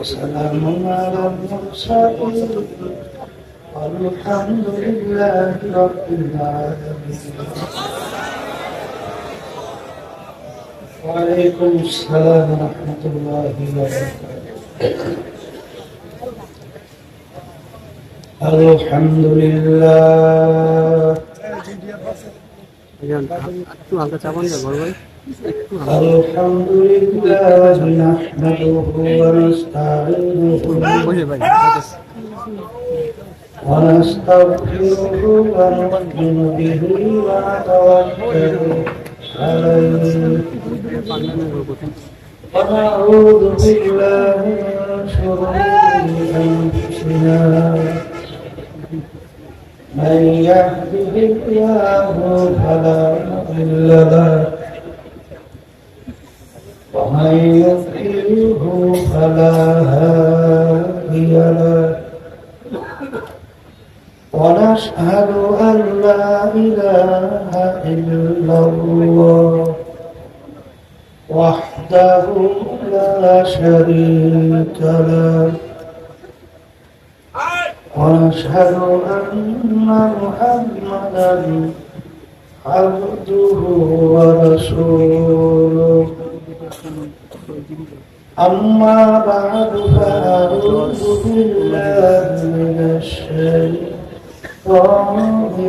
وسلام على المرسلين والحمد لله رب العالمين وعليكم السلام ورحمة الله وبركاته الحمد لله একটু হালকা চাপান যায় বড় ভাই একটু الحمد لله نحمده ونستعينه ونستغفره ونؤمن به ونتوكل عليه ونعوذ بالله من شرور انفسنا من يهده الله فلا مضل له عبده ورسوله أما بعد فأعوذ بالله من الشيطان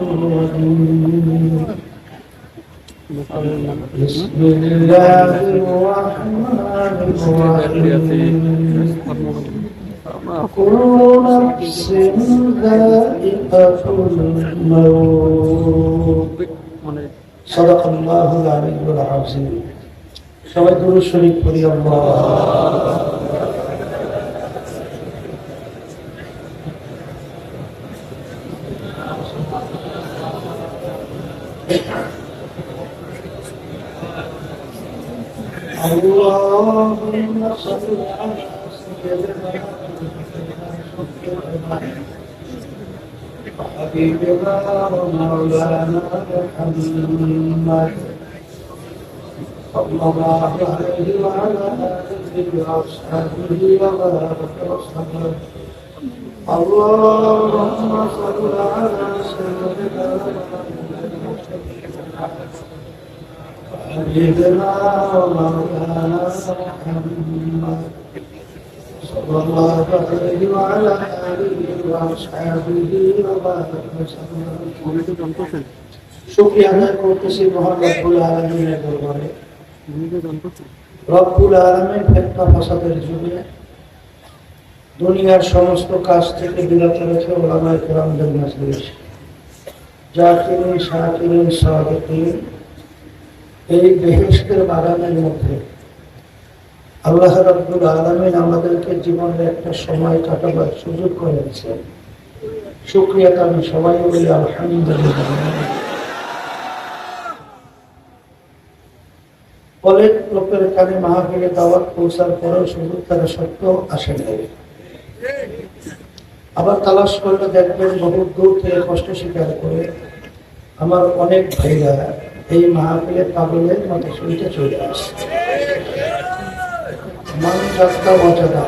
الرجيم بسم الله الرحمن الرحيم كل نفس ذائقة الموت সবাই দুরু শরীফ করি আল্লাহ اللهم صل على سيدنا حبيبنا ومولانا محمد صلى الله عليه وعلى آله وأصحابه وبارك وسلم اللهم صل على سيدنا حبيبنا ومولانا محمد صلى الله عليه وعلى آله وأصحابه وبارك وسلم মনে তো যন্ত্রছেন শুক্রিয়া আদায় করতেছি মহান রব্বুল আলমিনের দরবারে মনে তো যন্ত্রছেন রব্বুল আলমের ফেতনা ফাসাদের যুগে দুনিয়ার সমস্ত কাজ থেকে বিরত রেখে ওলামায় কেরামদের মজলিস জাকিরিন শাকিরিন সাদিকিন এই বেহেস্তের বাগানের মধ্যে আল্লাহ রব্বুল আলমিন আমাদেরকে জীবনে একটা সময় কাটাবার সুযোগ করে দিয়েছেন শুক্রিয়া আমি সবাই বলি আলহামদুলিল্লাহ। অনেক লোকের কানে মাহফিলে দাওয়াত পৌঁছার পরেও সুযোগ তারা সত্ত্বেও আসেন আবার তালাশ করলে দেখবেন বহু দূর থেকে কষ্ট স্বীকার করে আমার অনেক ভাইরা এই মাহফিলে পাগলের মতো শুনতে চলে আসে মানুষ যাত্রা মজাদা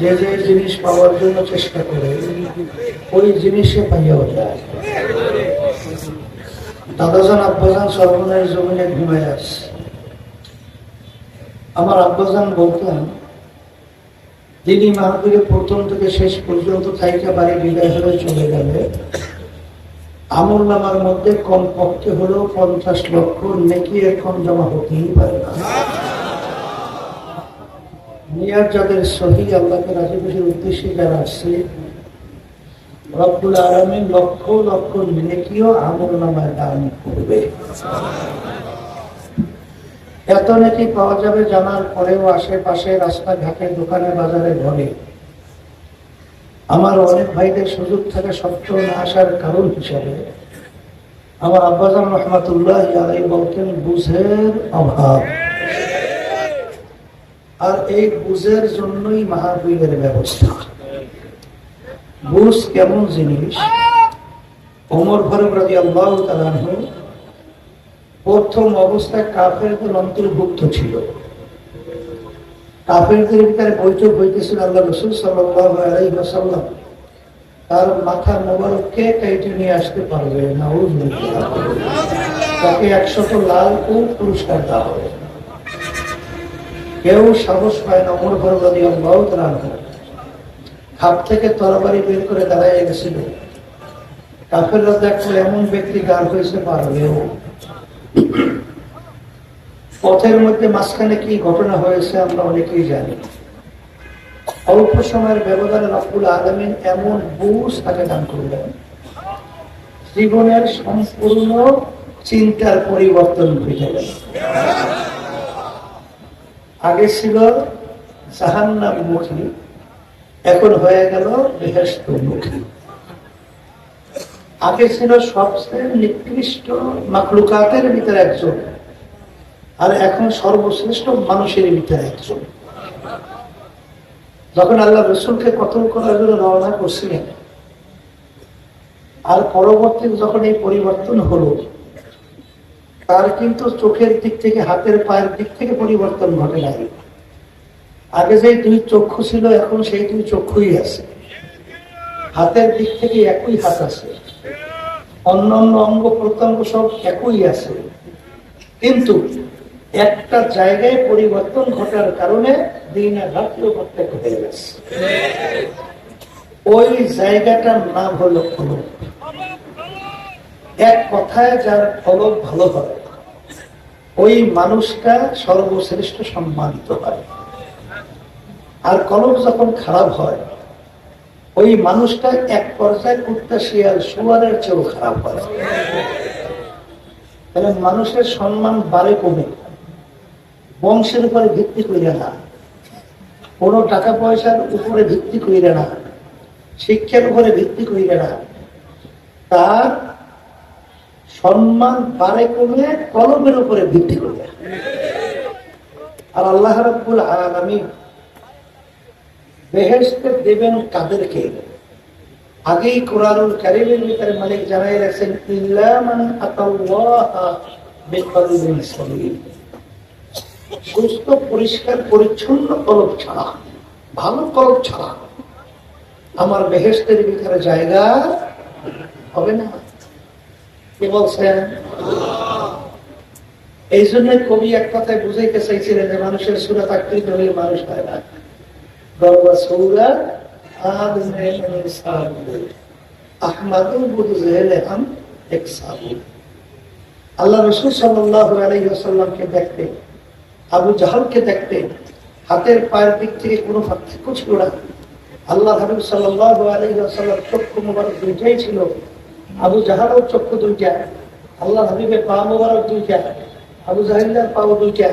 যে যে জিনিস পাওয়ার জন্য চেষ্টা করে, ওই জিনিসে পাইয়াও যায় দাদাজান আব্বাজান সর্বনায় জমিনে ঘুমায় আসছে আমার আব্বাজান বলতেন দিদি মাহবুবে প্রথম থেকে শেষ পর্যন্ত থাইকা বাড়ি বিদায় হয়ে চলে গেলে আমল নামার মধ্যে কম পক্ষে হলেও পঞ্চাশ লক্ষ নেকি এখন জমা হতেই পারে না। নিয়ার যাদের সহি আল্লাহকে রাজি খুশির উদ্দেশ্যে যারা আসছে, রব্বুল আলমী লক্ষ লক্ষ নেকিও আমল নামায় দান করবে। এত নাকি পাওয়া যাবে জানার পরেও আশেপাশে রাস্তাঘাটে, দোকানে, বাজারে, ঘরে। আমার অনেক ভাইদের সুযোগ থাকে সত্ত্বেও না আসার কারণ হিসাবে। আমার আব্বাজান রহমাতুল্লাহ বলতেন, বুঝের অভাব। আর এই বুঝের জন্যই মাহাবীরের ব্যবস্থা। বুঝ কেমন জিনিস? ওমর ফারুক রাজি আল্লাহ প্রথম অবস্থায় কাফেরদের অন্তর্ভুক্ত ছিল। কাফেরদের ভিতরে বৈঠক হইতেছিল আল্লাহ রসুল সাল্লাম তার মাথা মোবারককে কেটে নিয়ে আসতে পারবে? না তাকে একশত লাল ও পুরস্কার দেওয়া হবে। কেউ সাহস পায় না অমর ভরবাদী বহুত রান খাপ থেকে তরবারি বের করে দাঁড়ায় গেছিল। কাফেররা দেখো এমন ব্যক্তি গার হয়েছে পারবেও পথের মধ্যে মাঝখানে কি ঘটনা হয়েছে আমরা অনেকেই জানি। অল্প সময়ের ব্যবধানে রফুল আলমিন এমন বুঝ তাকে দান করলেন। জীবনের সম্পূর্ণ চিন্তার পরিবর্তন ঘটে গেল। আগে ছিল জাহান্নাম মুখী, এখন হয়ে গেল বেহেস্ত মুখী। আগে ছিল সবচেয়ে নিকৃষ্ট মাকলুকাতের ভিতরে একজন, আর এখন সর্বশ্রেষ্ঠ মানুষের ভিতরে একজন। যখন আল্লাহ রসুলকে কতল করার জন্য রওনা করছিলেন, আর পরবর্তী যখন এই পরিবর্তন হলো তার কিন্তু চোখের দিক থেকে, হাতের পায়ের দিক থেকে পরিবর্তন ঘটে নাই। আগে যে দুই চক্ষু ছিল, এখন সেই দুই চক্ষুই আছে। হাতের দিক থেকে একই হাত আছে। অন্যান্য অঙ্গ প্রত্যঙ্গ সব একই আছে। কিন্তু একটা জায়গায় পরিবর্তন ঘটার কারণে দিন আর রাত্রিও প্রত্যেক হয়ে গেছে। ওই জায়গাটার নাম হলো ফলক এক কথায় যার ফলক ভালো হয়, ওই মানুষটা সর্বশ্রেষ্ঠ সম্মানিত হয়। আর কলক যখন খারাপ হয়, ওই মানুষটা এক পর্যায়ে কুত্তা শিয়াল সুয়ারের চেয়েও খারাপ হয়। তাহলে মানুষের সম্মান বাড়ে কমে, বংশের উপরে ভিত্তি করিলে না, কোনো টাকা পয়সার উপরে ভিত্তি করিলে না, শিক্ষার উপরে ভিত্তি করিলে না, তার সম্মান বাড়ে কমে কলমের উপরে ভিত্তি করিলে আর আল্লাহ রাব্বুল আলামিন বেহেশতে দেবেন কাদেরকে আগেই কোরআনুল কারিমের ভিতরে মালিক জানাই রাখছেন, ইল্লা মান বিকলবিন সলিম সুস্থ, পরিষ্কার, পরিচ্ছন্ন কলব ছাড়া, ভালো কলব ছাড়া আমার বেহেস্তের ভিতরে জায়গা হবে না। কি বলছেন এই জন্য কবি এক কথায় বুঝাইতে চাইছিলেন যে মানুষের সুরাত আকৃত হলে মানুষ হয় না। সৌরা আল্লাহ দেখতে, আবু দেখতে, হাতের দিক থেকে কোনো আল্লাহ ছিল। আবু জাহালও চক্ষু দুইটা, আল্লাহ হাবিবের পা মোবারক দুইটা, আবু জাহিল্লার পাও দুইটা,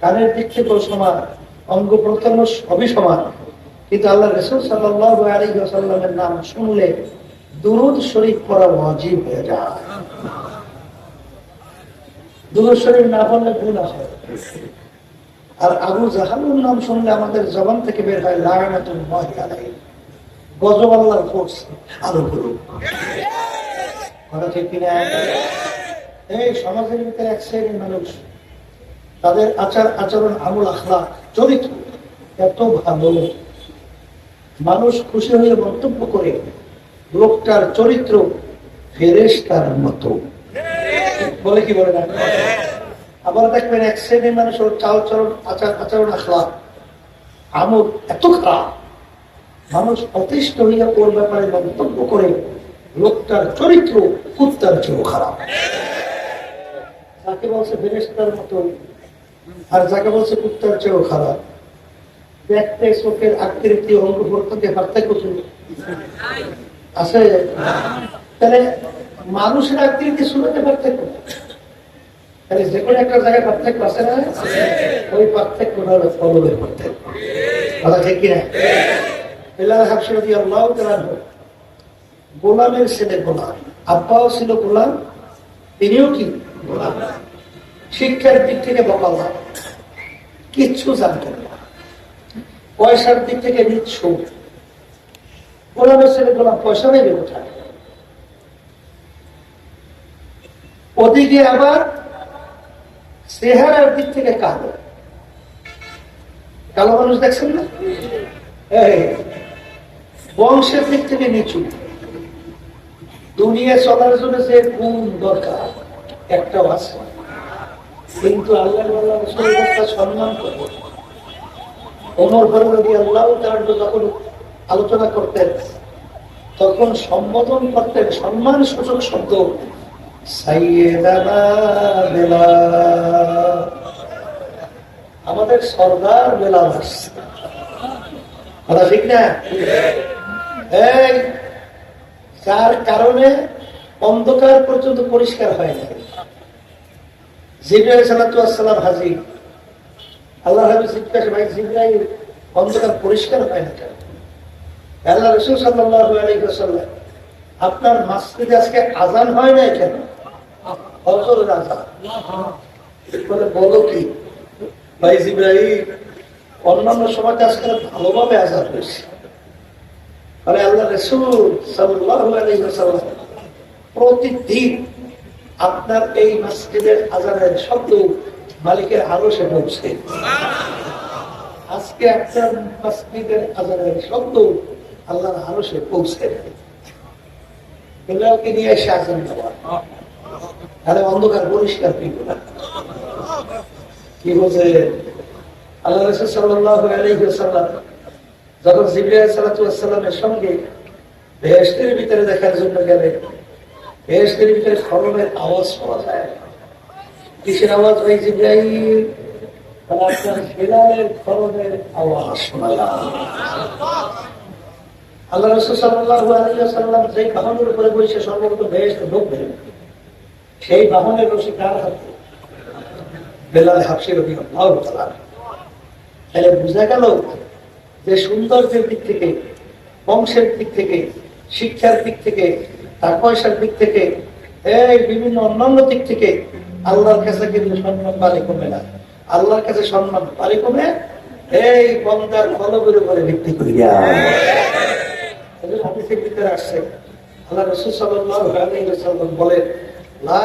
কানের দিক থেকেও সমান, অঙ্গ প্রত্যঙ্গ সবই সমান। কিন্তু আল্লাহ রসুল সাল্লাহ নাম শুনলে দুরুদ শরীফ পড়া ওয়াজিব হয়ে যায়। দুরুদ শরীফ না পড়লে গুণা হয় আর আবু জাহালুর নাম শুনলে আমাদের জবান থেকে বের হয় লাগানাতুল মহিলাই গজব আল্লাহর ফোর্স, আরও করুক কথা ঠিক কিনা? এই সমাজের ভিতরে এক শ্রেণির মানুষ, তাদের আচার আচরণ, আমল আখলা চরিত্র এত ভালো। মানুষ খুশি হয়ে মন্তব্য করে, লোকটার চরিত্র ফেরেশতার মতো। বলে কি বলে না? আবার দেখবেন এক শ্রেণির মানুষ ওর চাল চরণ আচার আচরণ আখলা আমল এত খারাপ। মানুষ অতিষ্ঠ হইয়া ওর ব্যাপারে মন্তব্য করে লোকটার চরিত্র, কুত্তার চেয়েও খারাপ। যাকে বলছে ফেরেস্তার মতো আর যাকে বলছে কুত্তার চেয়েও খারাপ। দেখতে চোখের আকৃতি, অঙ্গ প্রত্যঙ্গে পার্থক্য ছিল আছে? তাহলে মানুষের আকৃতি শুনতে পার্থক্য। তাহলে যে কোনো একটা জায়গায় পার্থক্য আছে না? ওই পার্থক্য হলো কলমের পার্থক্য। কথা ঠিক কিনা? বেলাল হাফসরদি আল্লাহ গোলামের ছেলে গোলাম। আব্বাও ছিল গোলাম, তিনিও কি গোলাম। শিক্ষার দিক থেকে বকালা কিচ্ছু জানতেন না। পয়সার দিক থেকে নিচ্ছু গোলামের ছেলে গোলাম পয়সা নেবে কোথায়? ওদিকে আবার চেহারার দিক থেকে কালো। কালো মানুষ দেখছেন না? বংশের দিক থেকে নিচু। দুনিয়া চলার জন্য যে কোন দরকার? একটাও আছে। কিন্তু আল্লাহ আল্লাহ সম্মান করব ওমর ফরদি আল্লাহ তার যখন আলোচনা করতেন, তখন সম্বোধন করতেন, সম্মান সূচক শব্দ। আমাদের সর্দার বেলা কথা ঠিক না? এই যার কারণে অন্ধকার পর্যন্ত পরিষ্কার হয় না। অন্ধকার পরিষ্কার হয় না কেন? আল্লাহ আপনার মাসজিদে আজকে আজান হয় নাই কেন? আজান বলে কি? ভাই জিব্রাইল, অন্যান্য সময় আজকে ভালোভাবে আজাদ হয়েছে। আরে আল্লাহ রসুল প্রতিদিন আপনার এই মসজিদের আজানের শব্দ মালিকের আরও সে পৌঁছে আজকে আপনার মসজিদের আজানের শব্দ আল্লাহর আরও সে পৌঁছে এগুলোকে নিয়ে এসে আজান তাহলে অন্ধকার পরিষ্কার কি বলছে? আল্লাহ রসুল সাল্লাহ আলাইসাল্লাম যখন জিবির সালাতামের সঙ্গে বেহেস্তের ভিতরে দেখার জন্য গেলে বেহেস্তের ভিতরে খরমের আওয়াজ পাওয়া যায়। কিসের আওয়াজ হয় আপনার হেলালের খরমের আওয়াজ। আল্লাহ বাহনের উপরে সেই বাহনের বোঝা গেল যে সৌন্দর্যের দিক থেকে, বংশের দিক থেকে, শিক্ষার দিক থেকে, টাকা পয়সার দিক থেকে, এই বিভিন্ন অন্যান্য দিক থেকে আল্লাহর কাছে কিন্তু সম্মান পারে কমে না। আল্লাহর কাছে সম্মান পারে কমে, এই বন্দার কলবের উপরে ভিত্তি করিয়া আসছে, আল্লাহ রসুল বলেন, লা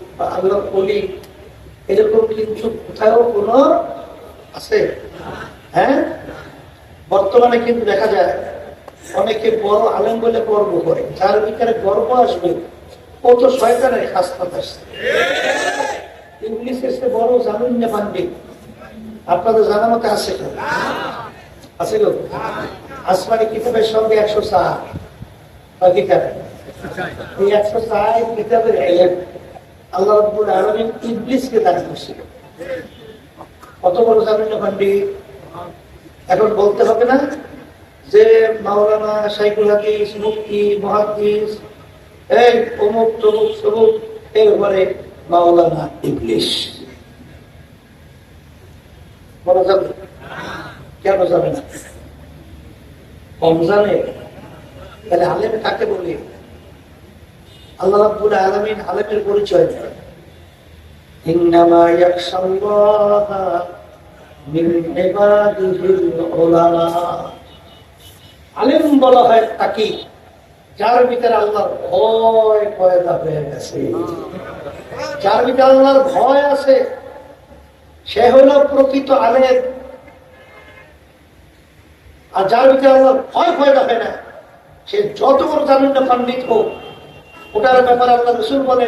বা আল্লাহর এরকম কিন্তু কোথাও কোন আছে? হ্যাঁ? বর্তমানে কিন্তু দেখা যায়, অনেকে বড় আলেম বলে গর্ব করে, যার ভিতরে গর্ব আসবে, ও তো শয়তানের খাস্তা আসছে ইংলিশ এসে বড় জানুন না পান্ডিত আপনাদের জানা মতো আছে তো? আছে গো আসমানি কিতাবের সঙ্গে একশো সাত কিতাব এই একশো সাত কিতাবের আল্লাহ রব্বুল আলমিন ইবলিসকে দান করছিল। কত বড় জানেন না এখন বলতে হবে না যে মাওলানা সাইকুল হাদিস মুক্তি মহাদিস এই অমুক তমুক তমুক এরপরে মাওলানা ইবলিশ বলা যাবে কেন যাবে না কম জানে। তাহলে আলেম কাকে বলি? আল্লাহ রাব্বুল আলামিন আলেমের পরিচয় দেন। ইন্নামা ইয়াখশাল্লাহ মিন ইবাদিহিল উলামা। আলেম বলা হয় তাকে যার ভিতরে আল্লাহর ভয় পয়দা হয়ে গেছে। যার ভিতরে আল্লাহর ভয় আছে, সে হলো প্রকৃত আলেম। আর যার ভিতরে আল্লাহর ভয় পয়দা হয় না, সে যত বড় জানেন না, পণ্ডিত হোক ওটার ব্যাপারে আল্লাহ রসুল বলে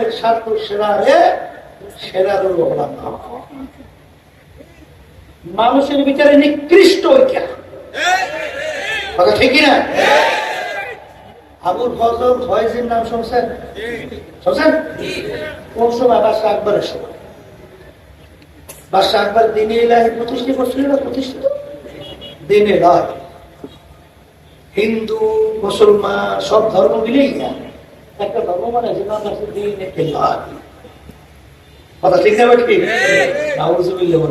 সেরা রে, সেরা হলাম মানুষের ভিতরে নিকৃষ্ট ঐক্য কথা ঠিকই না আবুল ফজল নাম শুনছেন? শুনছেন? কোন সময় বাদশাহ আকবরের সময় বাদশাহ আকবর দিনে প্রতিষ্ঠিত করছিল না প্রতিষ্ঠিত? দিনে নয়। হিন্দু, মুসলমান, সব ধর্ম মিলেই একটা ধর্ম আছে জিনা নাসির দিন কথা ঠিক না ঠিক নাউজুবিল্লাহ